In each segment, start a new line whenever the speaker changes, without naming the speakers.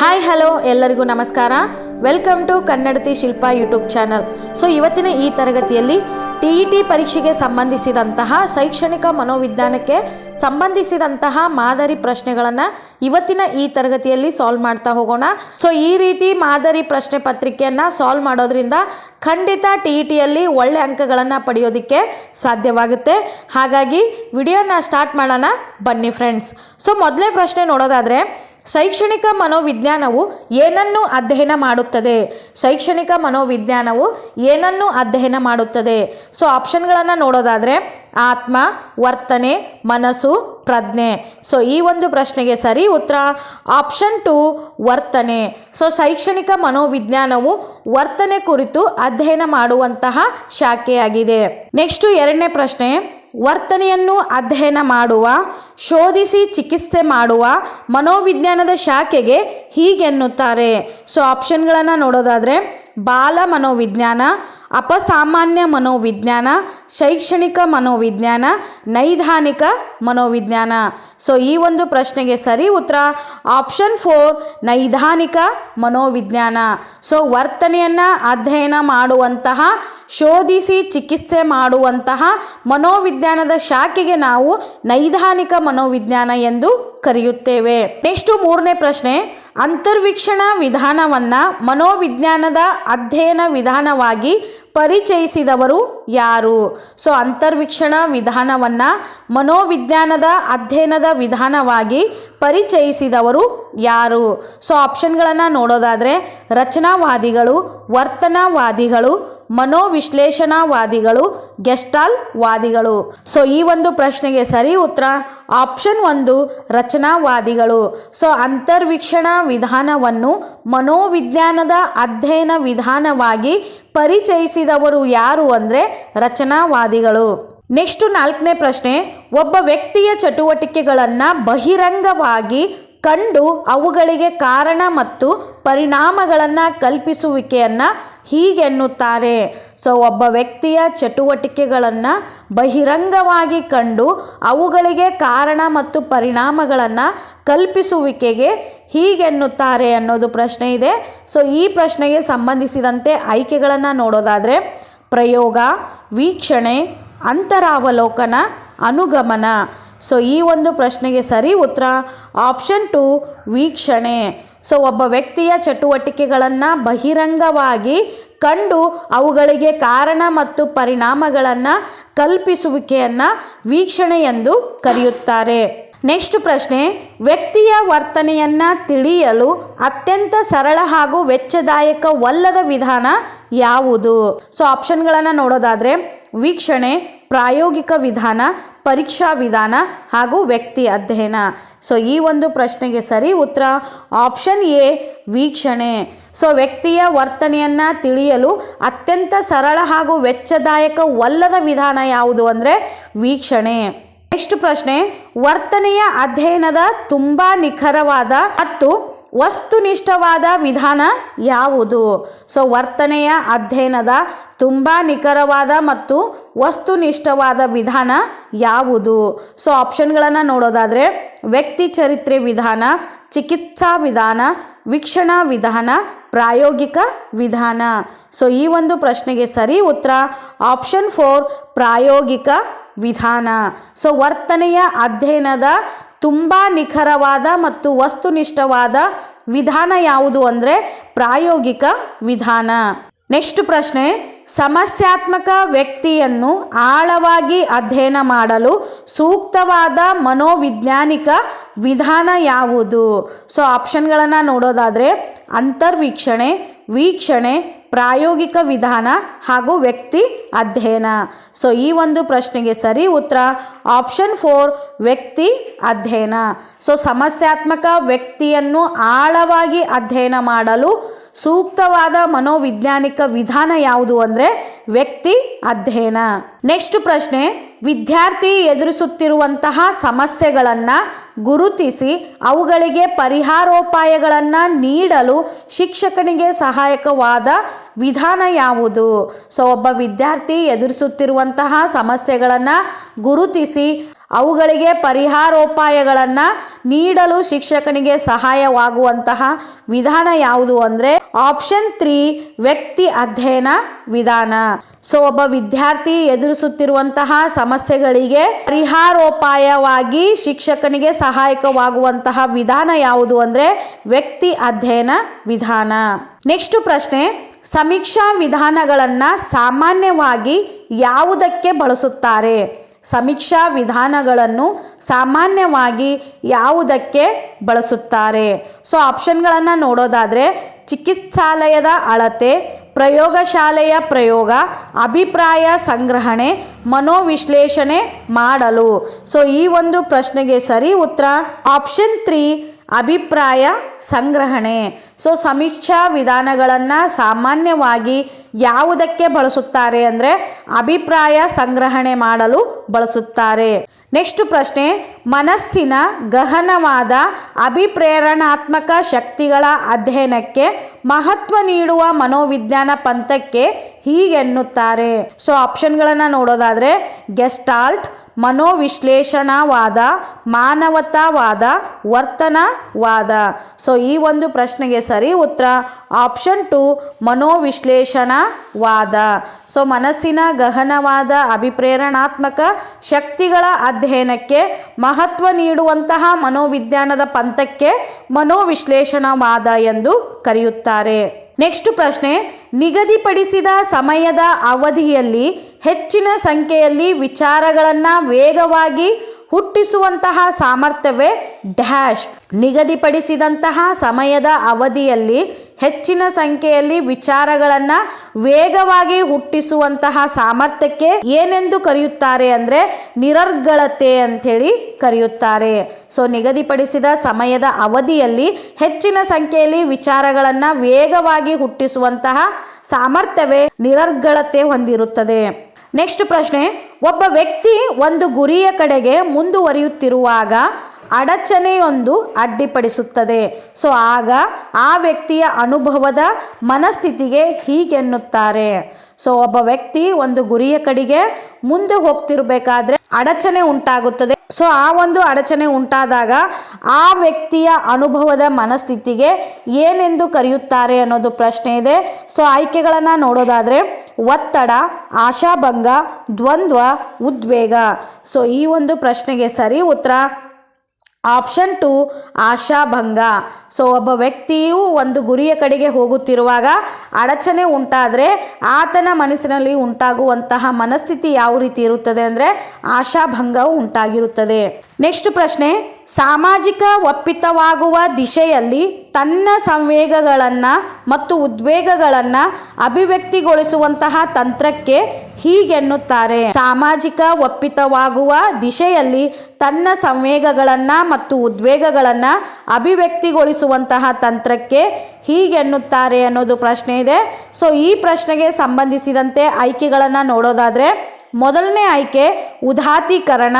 Hi hello ಎಲ್ಲರಿಗೂ ನಮಸ್ಕಾರ. Welcome to Kannadathi Shilpa YouTube channel so ಇವತ್ತಿನ ಈ ತರಗತಿಯಲ್ಲಿ ಟಿ ಇ ಟಿ ಪರೀಕ್ಷೆಗೆ ಸಂಬಂಧಿಸಿದಂತಹ ಶೈಕ್ಷಣಿಕ ಮನೋವಿಜ್ಞಾನಕ್ಕೆ ಸಂಬಂಧಿಸಿದಂತಹ ಮಾದರಿ ಪ್ರಶ್ನೆಗಳನ್ನು ಇವತ್ತಿನ ಈ ತರಗತಿಯಲ್ಲಿ ಸಾಲ್ವ್ ಮಾಡ್ತಾ ಹೋಗೋಣ. ಸೊ ಈ ರೀತಿ ಮಾದರಿ ಪ್ರಶ್ನೆ ಪತ್ರಿಕೆಯನ್ನು ಸಾಲ್ವ್ ಮಾಡೋದ್ರಿಂದ ಖಂಡಿತ ಟಿ ಇ ಟಿಯಲ್ಲಿ ಒಳ್ಳೆ ಅಂಕಗಳನ್ನು ಪಡೆಯೋದಕ್ಕೆ ಸಾಧ್ಯವಾಗುತ್ತೆ. ಹಾಗಾಗಿ, ವಿಡಿಯೋನ ಸ್ಟಾರ್ಟ್ ಮಾಡೋಣ. ಬನ್ನಿ ಫ್ರೆಂಡ್ಸ್ ಸೊ ಮೊದಲೇ ಪ್ರಶ್ನೆ ನೋಡೋದಾದರೆ ಶೈಕ್ಷಣಿಕ ಮನೋವಿಜ್ಞಾನವು ಏನನ್ನು ಅಧ್ಯಯನ ಮಾಡುತ್ತದೆ? ಶೈಕ್ಷಣಿಕ ಮನೋವಿಜ್ಞಾನವು ಏನನ್ನು ಅಧ್ಯಯನ ಮಾಡುತ್ತದೆ? ಸೊ ಆಪ್ಷನ್ಗಳನ್ನು ನೋಡೋದಾದರೆ, ಆತ್ಮ, ವರ್ತನೆ, ಮನಸ್ಸು, ಪ್ರಜ್ಞೆ. ಸೊ ಈ ಒಂದು ಪ್ರಶ್ನೆಗೆ ಸರಿ ಉತ್ತರ ಆಪ್ಷನ್ ಟು ವರ್ತನೆ. ಸೊ ಶೈಕ್ಷಣಿಕ ಮನೋವಿಜ್ಞಾನವು ವರ್ತನೆ ಕುರಿತು ಅಧ್ಯಯನ ಮಾಡುವಂತಹ ಶಾಖೆಯಾಗಿದೆ. ನೆಕ್ಸ್ಟು ಎರಡನೇ ಪ್ರಶ್ನೆ ವರ್ತನೆಯನ್ನು ಅಧ್ಯಯನ ಮಾಡುವ ಶೋಧಿಸಿ ಚಿಕಿತ್ಸೆ ಮಾಡುವ ಮನೋವಿಜ್ಞಾನದ ಶಾಖೆಗೆ ಹೀಗೆನ್ನುತ್ತಾರೆ. ಸೊ ಆಪ್ಷನ್ಗಳನ್ನು ನೋಡೋದಾದರೆ ಬಾಲ ಮನೋವಿಜ್ಞಾನ ಅಪಸಾಮಾನ್ಯ ಮನೋವಿಜ್ಞಾನ, ಶೈಕ್ಷಣಿಕ ಮನೋವಿಜ್ಞಾನ ನೈದಾನಿಕ ಮನೋವಿಜ್ಞಾನ. ಸೊ ಈ ಒಂದು ಪ್ರಶ್ನೆಗೆ ಸರಿ ಉತ್ತರ ಆಪ್ಷನ್ ಫೋರ್ ನೈದಾನಿಕ ಮನೋವಿಜ್ಞಾನ. ಸೊ ವರ್ತನೆಯನ್ನು ಅಧ್ಯಯನ ಮಾಡುವಂತಹ, ಶೋಧಿಸಿ ಚಿಕಿತ್ಸೆ ಮಾಡುವಂತಹ ಮನೋವಿಜ್ಞಾನದ ಶಾಖೆಗೆ ನಾವು ನೈದಾನಿಕ ಮನೋವಿಜ್ಞಾನ ಎಂದು ಕರೆಯುತ್ತೇವೆ. ನೆಕ್ಸ್ಟು ಮೂರನೇ ಪ್ರಶ್ನೆ ಅಂತರ್ವೀಕ್ಷಣ ವಿಧಾನವನ್ನು ಮನೋವಿಜ್ಞಾನದ ಅಧ್ಯಯನ ವಿಧಾನವಾಗಿ ಪರಿಚಯಿಸಿದವರು ಯಾರು? ಸೊ ಅಂತರ್ವೀಕ್ಷಣ ವಿಧಾನವನ್ನು ಮನೋವಿಜ್ಞಾನದ ಅಧ್ಯಯನದ ವಿಧಾನವಾಗಿ ಪರಿಚಯಿಸಿದವರು ಯಾರು? ಸೊ ಆಪ್ಷನ್ಗಳನ್ನು ನೋಡೋದಾದರೆ, ರಚನಾವಾದಿಗಳು, ವರ್ತನವಾದಿಗಳು ಮನೋವಿಶ್ಲೇಷಣಾವಾದಿಗಳು ಗೆಸ್ಟಾಲ್ ವಾದಿಗಳು ಸೊ ಈ ಒಂದು ಪ್ರಶ್ನೆಗೆ ಸರಿ ಉತ್ತರ, ಆಪ್ಷನ್ ಒಂದು, ರಚನಾವಾದಿಗಳು. ಸೊ ಅಂತರ್ವೀಕ್ಷಣಾ ವಿಧಾನವನ್ನು ಮನೋವಿಜ್ಞಾನದ ಅಧ್ಯಯನ ವಿಧಾನವಾಗಿ ಪರಿಚಯಿಸಿದವರು ಯಾರು ಅಂದರೆ ರಚನಾವಾದಿಗಳು. ನೆಕ್ಸ್ಟು ನಾಲ್ಕನೇ ಪ್ರಶ್ನೆ, ಒಬ್ಬ ವ್ಯಕ್ತಿಯ ಚಟುವಟಿಕೆಗಳನ್ನು ಬಹಿರಂಗವಾಗಿ ಕಂಡು ಅವುಗಳಿಗೆ ಕಾರಣ ಮತ್ತು ಪರಿಣಾಮಗಳನ್ನು ಕಲ್ಪಿಸುವಿಕೆಯನ್ನು ಹೀಗೆನ್ನುತ್ತಾರೆ ಸೊ ಒಬ್ಬ ವ್ಯಕ್ತಿಯ ಚಟುವಟಿಕೆಗಳನ್ನು ಬಹಿರಂಗವಾಗಿ ಕಂಡು ಅವುಗಳಿಗೆ ಕಾರಣ ಮತ್ತು ಪರಿಣಾಮಗಳನ್ನು ಕಲ್ಪಿಸುವಿಕೆಗೆ ಹೀಗೆನ್ನುತ್ತಾರೆ ಅನ್ನೋದು ಪ್ರಶ್ನೆ ಇದೆ. ಸೊ ಈ ಪ್ರಶ್ನೆಗೆ ಸಂಬಂಧಿಸಿದಂತೆ ಆಯ್ಕೆಗಳನ್ನು ನೋಡೋದಾದರೆ, ಪ್ರಯೋಗ, ವೀಕ್ಷಣೆ, ಅಂತರಾವಲೋಕನ, ಅನುಗಮನ. ಸೊ ಈ ಒಂದು ಪ್ರಶ್ನೆಗೆ ಸರಿ ಉತ್ತರ, ಆಪ್ಷನ್ ಟು ವೀಕ್ಷಣೆ. ಸೊ ಒಬ್ಬ ವ್ಯಕ್ತಿಯ ಚಟುವಟಿಕೆಗಳನ್ನು ಬಹಿರಂಗವಾಗಿ ಕಂಡು ಅವುಗಳಿಗೆ ಕಾರಣ ಮತ್ತು ಪರಿಣಾಮಗಳನ್ನು ಕಲ್ಪಿಸುವಿಕೆಯನ್ನು ವೀಕ್ಷಣೆ ಎಂದು ಕರೆಯುತ್ತಾರೆ. ನೆಕ್ಸ್ಟ್ ಪ್ರಶ್ನೆ, ವ್ಯಕ್ತಿಯ ವರ್ತನೆಯನ್ನು ತಿಳಿಯಲು ಅತ್ಯಂತ ಸರಳ ಹಾಗೂ ವೆಚ್ಚದಾಯಕವಲ್ಲದ ವಿಧಾನ ಯಾವುದು? ಸೊ ಆಪ್ಷನ್ಗಳನ್ನು ನೋಡೋದಾದರೆ, ವೀಕ್ಷಣೆ, ಪ್ರಾಯೋಗಿಕ ವಿಧಾನ ಪರೀಕ್ಷಾ ವಿಧಾನ ಹಾಗೂ ವ್ಯಕ್ತಿ ಅಧ್ಯಯನ. ಸೊ ಈ ಒಂದು ಪ್ರಶ್ನೆಗೆ ಸರಿ ಉತ್ತರ ಆಪ್ಷನ್ ಎ ವೀಕ್ಷಣೆ. ಸೊ ವ್ಯಕ್ತಿಯ ವರ್ತನೆಯನ್ನು ತಿಳಿಯಲು ಅತ್ಯಂತ ಸರಳ ಹಾಗೂ ವೆಚ್ಚದಾಯಕವಲ್ಲದ ವಿಧಾನ ಯಾವುದು ಅಂದರೆ ವೀಕ್ಷಣೆ. ನೆಕ್ಸ್ಟ್ ಪ್ರಶ್ನೆ, ವರ್ತನೆಯ ಅಧ್ಯಯನದ ತುಂಬ ನಿಖರವಾದ ಮತ್ತು ವಸ್ತುನಿಷ್ಠವಾದ ವಿಧಾನ ಯಾವುದು? ಸೊ, ವರ್ತನೆಯ ಅಧ್ಯಯನದ ತುಂಬ ನಿಖರವಾದ ಮತ್ತು ವಸ್ತುನಿಷ್ಠವಾದ ವಿಧಾನ ಯಾವುದು? ಸೊ, ಆಪ್ಷನ್ಗಳನ್ನು ನೋಡೋದಾದರೆ, ವ್ಯಕ್ತಿ ಚರಿತ್ರೆ ವಿಧಾನ, ಚಿಕಿತ್ಸಾ ವಿಧಾನ, ವೀಕ್ಷಣಾ ವಿಧಾನ, ಪ್ರಾಯೋಗಿಕ ವಿಧಾನ. ಸೊ, ಈ ಒಂದು ಪ್ರಶ್ನೆಗೆ ಸರಿ ಉತ್ತರ, ಆಪ್ಷನ್ ಫೋರ್, ಪ್ರಾಯೋಗಿಕ ವಿಧಾನ. ಸೊ, ವರ್ತನೆಯ ಅಧ್ಯಯನದ ತುಂಬ ನಿಖರವಾದ ಮತ್ತು ವಸ್ತುನಿಷ್ಠವಾದ ವಿಧಾನ ಯಾವುದು ಅಂದರೆ ಪ್ರಾಯೋಗಿಕ ವಿಧಾನ. ನೆಕ್ಸ್ಟ್ ಪ್ರಶ್ನೆ, ಸಮಸ್ಯಾತ್ಮಕ ವ್ಯಕ್ತಿಯನ್ನು ಆಳವಾಗಿ ಅಧ್ಯಯನ ಮಾಡಲು ಸೂಕ್ತವಾದ ಮನೋವಿಜ್ಞಾನಿಕ ವಿಧಾನ ಯಾವುದು? ಸೊ ಆಪ್ಷನ್ಗಳನ್ನು ನೋಡೋದಾದರೆ, ಅಂತರ್ವೀಕ್ಷಣೆ, ವೀಕ್ಷಣೆ ಪ್ರಾಯೋಗಿಕ ವಿಧಾನ ಹಾಗೂ ವ್ಯಕ್ತಿ ಅಧ್ಯಯನ. ಸೊ ಈ ಒಂದು ಪ್ರಶ್ನೆಗೆ ಸರಿ ಉತ್ತರ ಆಪ್ಷನ್ ಫೋರ್ ವ್ಯಕ್ತಿ ಅಧ್ಯಯನ. ಸೊ ಸಮಸ್ಯಾತ್ಮಕ ವ್ಯಕ್ತಿಯನ್ನು ಆಳವಾಗಿ ಅಧ್ಯಯನ ಮಾಡಲು ಸೂಕ್ತವಾದ ಮನೋವಿಜ್ಞಾನಿಕ ವಿಧಾನ ಯಾವುದು ಅಂದರೆ ವ್ಯಕ್ತಿ ಅಧ್ಯಯನ. ನೆಕ್ಸ್ಟ್ ಪ್ರಶ್ನೆ, ವಿದ್ಯಾರ್ಥಿ ಎದುರಿಸುತ್ತಿರುವಂತಹ ಸಮಸ್ಯೆಗಳನ್ನು ಗುರುತಿಸಿ ಅವುಗಳಿಗೆ ಪರಿಹಾರೋಪಾಯಗಳನ್ನು ನೀಡಲು ಶಿಕ್ಷಕನಿಗೆ ಸಹಾಯಕವಾದ ವಿಧಾನ ಯಾವುದು? ಸೊ ಒಬ್ಬ ವಿದ್ಯಾರ್ಥಿ ಎದುರಿಸುತ್ತಿರುವಂತಹ ಸಮಸ್ಯೆಗಳನ್ನು ಗುರುತಿಸಿ ಅವುಗಳಿಗೆ ಪರಿಹಾರೋಪಾಯಗಳನ್ನು ನೀಡಲು ಶಿಕ್ಷಕನಿಗೆ ಸಹಾಯವಾಗುವಂತಹ ವಿಧಾನ ಯಾವುದು ಅಂದರೆ ಆಪ್ಷನ್ ತ್ರೀ, ವ್ಯಕ್ತಿ ಅಧ್ಯಯನ ವಿಧಾನ. ಸೊ, ಒಬ್ಬ ವಿದ್ಯಾರ್ಥಿ ಎದುರಿಸುತ್ತಿರುವಂತಹ ಸಮಸ್ಯೆಗಳಿಗೆ ಪರಿಹಾರೋಪಾಯವಾಗಿ ಶಿಕ್ಷಕನಿಗೆ ಸಹಾಯಕವಾಗುವಂತಹ ವಿಧಾನ ಯಾವುದು ಅಂದರೆ ವ್ಯಕ್ತಿ ಅಧ್ಯಯನ ವಿಧಾನ. ನೆಕ್ಸ್ಟ್ ಪ್ರಶ್ನೆ, ಸಮೀಕ್ಷಾ ವಿಧಾನಗಳನ್ನು ಸಾಮಾನ್ಯವಾಗಿ ಯಾವುದಕ್ಕೆ ಬಳಸುತ್ತಾರೆ? ಸಮೀಕ್ಷಾ ವಿಧಾನಗಳನ್ನು ಸಾಮಾನ್ಯವಾಗಿ ಯಾವುದಕ್ಕೆ ಬಳಸುತ್ತಾರೆ? ಸೊ, ಆಪ್ಷನ್ಗಳನ್ನು ನೋಡೋದಾದರೆ ಚಿಕಿತ್ಸಾಲಯದ ಅಳತೆ, ಪ್ರಯೋಗಶಾಲೆಯ ಪ್ರಯೋಗ, ಅಭಿಪ್ರಾಯ ಸಂಗ್ರಹಣೆ, ಮನೋವಿಶ್ಲೇಷಣೆ ಮಾಡಲು. ಸೊ ಈ ಒಂದು ಪ್ರಶ್ನೆಗೆ ಸರಿ ಉತ್ತರ ಆಪ್ಷನ್ ತ್ರೀ ಅಭಿಪ್ರಾಯ ಸಂಗ್ರಹಣೆ. ಸೊ ಸಮೀಕ್ಷಾ ವಿಧಾನಗಳನ್ನು ಸಾಮಾನ್ಯವಾಗಿ ಯಾವುದಕ್ಕೆ ಬಳಸುತ್ತಾರೆ ಅಂದರೆ ಅಭಿಪ್ರಾಯ ಸಂಗ್ರಹಣೆ ಮಾಡಲು ಬಳಸುತ್ತಾರೆ. ನೆಕ್ಸ್ಟ್ ಪ್ರಶ್ನೆ ಮನಸ್ಸಿನ ಗಹನವಾದ ಅಭಿಪ್ರೇರಣಾತ್ಮಕ ಶಕ್ತಿಗಳ ಅಧ್ಯಯನಕ್ಕೆ ಮಹತ್ವ ನೀಡುವ ಮನೋವಿಜ್ಞಾನ ಪಂಥಕ್ಕೆ ಹೀಗೆನ್ನುತ್ತಾರೆ ಸೊ ಆಪ್ಷನ್ಗಳನ್ನು ನೋಡೋದಾದರೆ ಗೆಸ್ಟಾಲ್ಟ್ ಮನೋವಿಶ್ಲೇಷಣಾವಾದ, ಮಾನವತಾವಾದ, ವರ್ತನವಾದ. ಸೊ ಈ ಒಂದು ಪ್ರಶ್ನೆಗೆ ಸರಿ ಉತ್ತರ ಆಪ್ಷನ್ ಟು ಮನೋವಿಶ್ಲೇಷಣಾವಾದ. ಸೊ ಮನಸ್ಸಿನ ಗಹನವಾದ, ಅಭಿಪ್ರೇರಣಾತ್ಮಕ ಶಕ್ತಿಗಳ ಅಧ್ಯಯನಕ್ಕೆ ಮಹತ್ವ ನೀಡುವಂತಹ ಮನೋವಿಜ್ಞಾನದ ಪಂಥಕ್ಕೆ ಮನೋವಿಶ್ಲೇಷಣವಾದ ಎಂದು ಕರೆಯುತ್ತಾರೆ. ನೆಕ್ಸ್ಟ್ ಪ್ರಶ್ನೆ, ನಿಗದಿಪಡಿಸಿದ ಸಮಯದ ಅವಧಿಯಲ್ಲಿ ಹೆಚ್ಚಿನ ಸಂಖ್ಯೆಯಲ್ಲಿ ವಿಚಾರಗಳನ್ನು ವೇಗವಾಗಿ ಹುಟ್ಟಿಸುವಂತಹ ಸಾಮರ್ಥ್ಯವೇ ಡ್ಯಾಶ್. ನಿಗದಿಪಡಿಸಿದಂತಹ ಸಮಯದ ಅವಧಿಯಲ್ಲಿ ಹೆಚ್ಚಿನ ಸಂಖ್ಯೆಯಲ್ಲಿ ವಿಚಾರಗಳನ್ನು ವೇಗವಾಗಿ ಹುಟ್ಟಿಸುವಂತಹ ಸಾಮರ್ಥ್ಯಕ್ಕೆ ಏನೆಂದು ಕರೆಯುತ್ತಾರೆ ಅಂದರೆ ನಿರರ್ಗಳತೆ ಅಂಥೇಳಿ ಕರೆಯುತ್ತಾರೆ. ಸೊ ನಿಗದಿಪಡಿಸಿದ ಸಮಯದ ಅವಧಿಯಲ್ಲಿ ಹೆಚ್ಚಿನ ಸಂಖ್ಯೆಯಲ್ಲಿ ವಿಚಾರಗಳನ್ನು ವೇಗವಾಗಿ ಹುಟ್ಟಿಸುವಂತಹ ಸಾಮರ್ಥ್ಯವೇ ನಿರರ್ಗಳತೆ ಹೊಂದಿರುತ್ತದೆ. ನೆಕ್ಸ್ಟ್ ಪ್ರಶ್ನೆ, ಒಬ್ಬ ವ್ಯಕ್ತಿ ಒಂದು ಗುರಿಯ ಕಡೆಗೆ ಮುಂದುವರಿಯುತ್ತಿರುವಾಗ ಅಡಚಣೆಯೊಂದು ಅಡ್ಡಿಪಡಿಸುತ್ತದೆ. ಸೊ, ಆಗ ಆ ವ್ಯಕ್ತಿಯ ಅನುಭವದ ಮನಸ್ಥಿತಿಗೆ ಹೀಗೆನ್ನುತ್ತಾರೆ. ಸೊ, ಒಬ್ಬ ವ್ಯಕ್ತಿ ಒಂದು ಗುರಿಯ ಕಡೆಗೆ ಮುಂದೆ ಹೋಗ್ತಿರ್ಬೇಕಾದ್ರೆ ಅಡಚಣೆ ಉಂಟಾಗುತ್ತದೆ. ಸೊ, ಆ ಒಂದು ಅಡಚಣೆ ಉಂಟಾದಾಗ ಆ ವ್ಯಕ್ತಿಯ ಅನುಭವದ ಮನಸ್ಥಿತಿಗೆ ಏನೆಂದು ಕರೆಯುತ್ತಾರೆ ಅನ್ನೋದು ಪ್ರಶ್ನೆ ಇದೆ. ಸೊ, ಆಯ್ಕೆಗಳನ್ನು ನೋಡೋದಾದರೆ ಒತ್ತಡ, ಆಶಾಭಂಗ, ದ್ವಂದ್ವ, ಉದ್ವೇಗ. ಸೊ, ಈ ಒಂದು ಪ್ರಶ್ನೆಗೆ ಸರಿ ಉತ್ತರ ಆಪ್ಷನ್ ಟು ಆಶಾಭಂಗ. ಸೊ, ಒಬ್ಬ ವ್ಯಕ್ತಿಯು ಒಂದು ಗುರಿಯ ಕಡೆಗೆ ಹೋಗುತ್ತಿರುವಾಗ ಅಡಚಣೆ ಉಂಟಾದರೆ ಆತನ ಮನಸ್ಸಿನಲ್ಲಿ ಉಂಟಾಗುವಂತಹ ಮನಸ್ಥಿತಿ ಯಾವ ರೀತಿ ಇರುತ್ತದೆ ಅಂದರೆ ಆಶಾಭಂಗವು ಉಂಟಾಗಿರುತ್ತದೆ. ನೆಕ್ಸ್ಟ್ ಪ್ರಶ್ನೆ, ಸಾಮಾಜಿಕ ಒಪ್ಪಿತವಾಗುವ ದಿಶೆಯಲ್ಲಿ ತನ್ನ ಸಂವೇಗಗಳನ್ನು ಮತ್ತು ಉದ್ವೇಗಗಳನ್ನು ಅಭಿವ್ಯಕ್ತಿಗೊಳಿಸುವಂತಹ ತಂತ್ರಕ್ಕೆ ಹೀಗೆನ್ನುತ್ತಾರೆ. ಸಾಮಾಜಿಕ ಒಪ್ಪಿತವಾಗುವ ದಿಶೆಯಲ್ಲಿ ತನ್ನ ಸಂವೇಗಗಳನ್ನು ಮತ್ತು ಉದ್ವೇಗಗಳನ್ನು ಅಭಿವ್ಯಕ್ತಿಗೊಳಿಸುವಂತಹ ತಂತ್ರಕ್ಕೆ ಹೀಗೆನ್ನುತ್ತಾರೆ ಅನ್ನೋದು ಪ್ರಶ್ನೆ ಇದೆ. ಸೊ ಈ ಪ್ರಶ್ನೆಗೆ ಸಂಬಂಧಿಸಿದಂತೆ ಆಯ್ಕೆಗಳನ್ನು ನೋಡೋದಾದರೆ, ಮೊದಲನೇ ಆಯ್ಕೆ ಉದಾತೀಕರಣ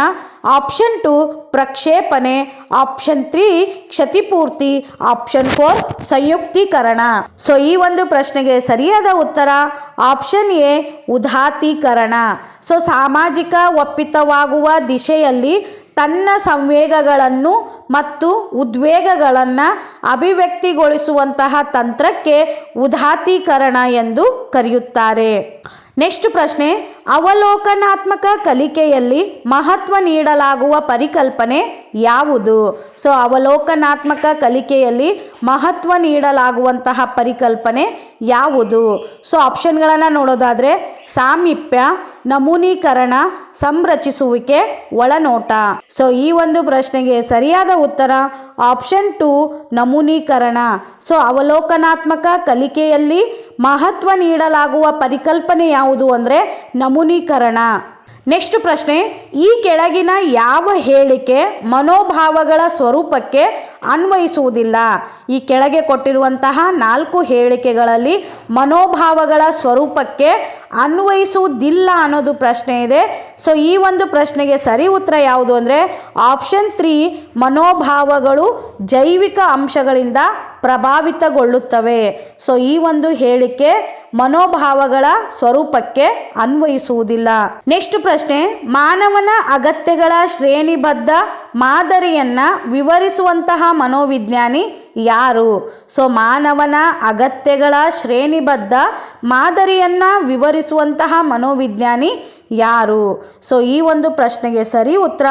ಆಪ್ಷನ್ ಟು ಪ್ರಕ್ಷೇಪಣೆ ಆಪ್ಷನ್ ತ್ರೀ ಕ್ಷತಿಪೂರ್ತಿ ಆಪ್ಷನ್ ಫೋರ್ ಸಂಯುಕ್ತೀಕರಣ. ಸೊ ಈ ಒಂದು ಪ್ರಶ್ನೆಗೆ ಸರಿಯಾದ ಉತ್ತರ ಆಪ್ಷನ್ ಎ ಉದಾತೀಕರಣ. ಸೊ ಸಾಮಾಜಿಕ ಒಪ್ಪಿತವಾಗುವ ದಿಶೆಯಲ್ಲಿ ತನ್ನ ಸಂವೇಗಗಳನ್ನು ಮತ್ತು ಉದ್ವೇಗಗಳನ್ನು ಅಭಿವ್ಯಕ್ತಿಗೊಳಿಸುವಂತಹ ತಂತ್ರಕ್ಕೆ ಉದಾತೀಕರಣ ಎಂದು ಕರೆಯುತ್ತಾರೆ. ನೆಕ್ಸ್ಟ್ ಪ್ರಶ್ನೆ ಅವಲೋಕನಾತ್ಮಕ ಕಲಿಕೆಯಲ್ಲಿ ಮಹತ್ವ ನೀಡಲಾಗುವ ಪರಿಕಲ್ಪನೆ ಯಾವುದು? ಸೊ, ಅವಲೋಕನಾತ್ಮಕ ಕಲಿಕೆಯಲ್ಲಿ ಮಹತ್ವ ನೀಡಲಾಗುವಂತಹ ಪರಿಕಲ್ಪನೆ ಯಾವುದು? ಸೊ, ಆಪ್ಷನ್ಗಳನ್ನು ನೋಡೋದಾದರೆ, ಸಾಮೀಪ್ಯ, ನಮೂನೀಕರಣ, ಸಂರಚಿಸುವಿಕೆ, ಒಳನೋಟ. ಸೊ, ಈ ಒಂದು ಪ್ರಶ್ನೆಗೆ ಸರಿಯಾದ ಉತ್ತರ ಆಪ್ಷನ್ ಟು ನಮೂನೀಕರಣ. ಸೊ, ಅವಲೋಕನಾತ್ಮಕ ಕಲಿಕೆಯಲ್ಲಿ ಮಹತ್ವ ನೀಡಲಾಗುವ ಪರಿಕಲ್ಪನೆ ಯಾವುದು ಅಂದರೆ ನಮೂನೀಕರಣ. ನೆಕ್ಸ್ಟ್ ಪ್ರಶ್ನೆ ಈ ಕೆಳಗಿನ ಯಾವ ಹೇಳಿಕೆ ಮನೋಭಾವಗಳ ಸ್ವರೂಪಕ್ಕೆ ಅನ್ವಯಿಸುವುದಿಲ್ಲ? ಈ ಕೆಳಗೆ ಕೊಟ್ಟಿರುವಂತಹ ನಾಲ್ಕು ಹೇಳಿಕೆಗಳಲ್ಲಿ ಮನೋಭಾವಗಳ ಸ್ವರೂಪಕ್ಕೆ ಅನ್ವಯಿಸುವುದಿಲ್ಲ ಅನ್ನೋದು ಪ್ರಶ್ನೆ ಇದೆ. ಸೊ ಈ ಒಂದು ಪ್ರಶ್ನೆಗೆ ಸರಿ ಉತ್ತರ ಯಾವುದು ಅಂದರೆ ಆಪ್ಷನ್ ತ್ರೀ ಮನೋಭಾವಗಳು ಜೈವಿಕ ಅಂಶಗಳಿಂದ ಪ್ರಭಾವಿತಗೊಳ್ಳುತ್ತವೆ. ಸೊ ಈ ಒಂದು ಹೇಳಿಕೆ ಮನೋಭಾವಗಳ ಸ್ವರೂಪಕ್ಕೆ ಅನ್ವಯಿಸುವುದಿಲ್ಲ. ನೆಕ್ಸ್ಟ್ ಪ್ರಶ್ನೆ, ಮಾನವನ ಅಗತ್ಯಗಳ ಶ್ರೇಣಿಬದ್ಧ ಮಾದರಿಯನ್ನ ವಿವರಿಸುವಂತಹ ಮನೋವಿಜ್ಞಾನಿ ಯಾರು? ಸೊ ಮಾನವನ ಅಗತ್ಯಗಳ ಶ್ರೇಣಿಬದ್ಧ ಮಾದರಿಯನ್ನು ವಿವರಿಸುವಂತಹ ಮನೋವಿಜ್ಞಾನಿ ಯಾರು? ಸೊ ಈ ಒಂದು ಪ್ರಶ್ನೆಗೆ ಸರಿ ಉತ್ತರ.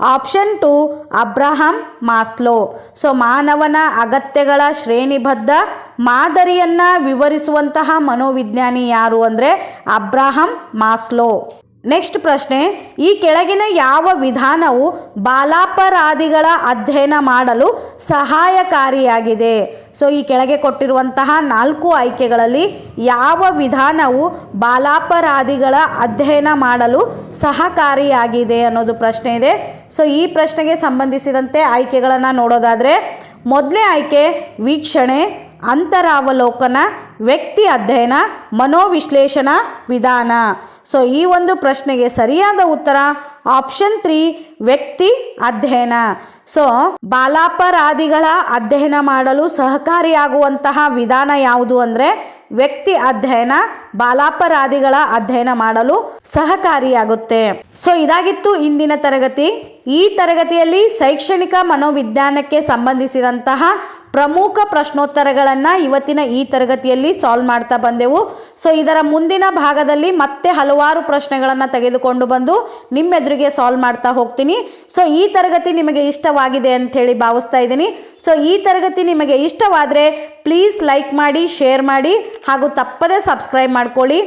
Option two, Abraham Maslow. So ಮಾನವನ ಅಗತ್ಯಗಳ ಶ್ರೇಣಿಬದ್ಧ ಮಾದರಿಯನ್ನು ವಿವರಿಸುವಂತಹ ಮನೋವಿಜ್ಞಾನಿ ಯಾರು ಅಂದರೆ ಅಬ್ರಹಾಂ ಮಾಸ್ಲೋ. ನೆಕ್ಸ್ಟ್ ಪ್ರಶ್ನೆ, ಈ ಕೆಳಗಿನ ಯಾವ ವಿಧಾನವು ಬಾಲಾಪರಾಧಿಗಳ ಅಧ್ಯಯನ ಮಾಡಲು ಸಹಾಯಕಾರಿಯಾಗಿದೆ? ಸೊ ಈ ಕೆಳಗೆ ಕೊಟ್ಟಿರುವಂತಹ ನಾಲ್ಕು ಆಯ್ಕೆಗಳಲ್ಲಿ ಯಾವ ವಿಧಾನವು ಬಾಲಾಪರಾಧಿಗಳ ಅಧ್ಯಯನ ಮಾಡಲು ಸಹಕಾರಿಯಾಗಿದೆ ಅನ್ನೋದು ಪ್ರಶ್ನೆ ಇದೆ. ಸೊ ಈ ಪ್ರಶ್ನೆಗೆ ಸಂಬಂಧಿಸಿದಂತೆ ಆಯ್ಕೆಗಳನ್ನು ನೋಡೋದಾದರೆ ಮೊದಲನೇ ಆಯ್ಕೆ ವೀಕ್ಷಣೆ ಅಂತರಾವಲೋಕನ, ವ್ಯಕ್ತಿ ಅಧ್ಯಯನ, ಮನೋವಿಶ್ಲೇಷಣ ವಿಧಾನ. ಸೊ ಈ ಒಂದು ಪ್ರಶ್ನೆಗೆ ಸರಿಯಾದ ಉತ್ತರ ಆಪ್ಷನ್ ತ್ರೀ ವ್ಯಕ್ತಿ ಅಧ್ಯಯನ. ಸೊ ಬಾಲಾಪರಾಧಿಗಳ ಅಧ್ಯಯನ ಮಾಡಲು ಸಹಕಾರಿಯಾಗುವಂತಹ ವಿಧಾನ ಯಾವುದು ಅಂದರೆ ವ್ಯಕ್ತಿ ಅಧ್ಯಯನ, ಬಾಲಾಪರಾಧಿಗಳ ಅಧ್ಯಯನ ಮಾಡಲು ಸಹಕಾರಿಯಾಗುತ್ತೆ. ಸೊ ಇದಾಗಿತ್ತು ಇಂದಿನ ತರಗತಿ. ಈ ತರಗತಿಯಲ್ಲಿ ಶೈಕ್ಷಣಿಕ ಮನೋವಿಜ್ಞಾನಕ್ಕೆ ಸಂಬಂಧಿಸಿದಂತಹ ಪ್ರಮುಖ ಪ್ರಶ್ನೋತ್ತರಗಳನ್ನು ಇವತ್ತಿನ ಈ ತರಗತಿಯಲ್ಲಿ ಸಾಲ್ವ್ ಮಾಡ್ತಾ ಬಂದೆವು. ಸೊ ಇದರ ಮುಂದಿನ ಭಾಗದಲ್ಲಿ ಮತ್ತೆ ಹಲವಾರು ಪ್ರಶ್ನೆಗಳನ್ನು ತೆಗೆದುಕೊಂಡು ಬಂದು ನಿಮ್ಮೆದುರಿಗೆ ಸಾಲ್ವ್ ಮಾಡ್ತಾ ಹೋಗ್ತೀನಿ. ಸೊ ಈ ತರಗತಿ ನಿಮಗೆ ಇಷ್ಟವಾಗಿದೆ ಅಂಥೇಳಿ ಭಾವಿಸ್ತಾ ಇದ್ದೀನಿ. ಸೊ ಈ ತರಗತಿ ನಿಮಗೆ ಇಷ್ಟವಾದರೆ ಪ್ಲೀಸ್ ಲೈಕ್ ಮಾಡಿ ಶೇರ್ ಮಾಡಿ ಹಾಗೂ ತಪ್ಪದೇ ಸಬ್ಸ್ಕ್ರೈಬ್ ಮಾಡ್ಕೊಳ್ಳಿ.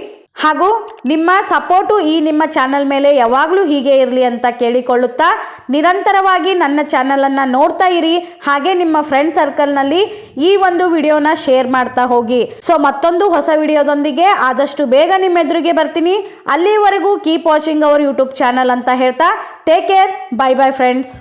ಹಾಗೂ ನಿಮ್ಮ ಸಪೋರ್ಟು ಈ ನಿಮ್ಮ ಚಾನಲ್ ಮೇಲೆ ಯಾವಾಗಲೂ ಹೀಗೆ ಇರಲಿ ಅಂತ ಕೇಳಿಕೊಳ್ಳುತ್ತಾ ನಿರಂತರವಾಗಿ ನನ್ನ ಚಾನಲನ್ನು ನೋಡ್ತಾ ಇರಿ. ಹಾಗೆ ನಿಮ್ಮ ಫ್ರೆಂಡ್ ಸರ್ಕಲ್ನಲ್ಲಿ ಈ ಒಂದು ವಿಡಿಯೋನ ಶೇರ್ ಮಾಡ್ತಾ ಹೋಗಿ. ಸೊ ಮತ್ತೊಂದು ಹೊಸ ವಿಡಿಯೋದೊಂದಿಗೆ ಆದಷ್ಟು ಬೇಗ ನಿಮ್ಮ ಎದುರಿಗೆ ಬರ್ತೀನಿ. ಅಲ್ಲಿವರೆಗೂ keep watching our YouTube channel ಅಂತ ಹೇಳ್ತಾ take care bye bye friends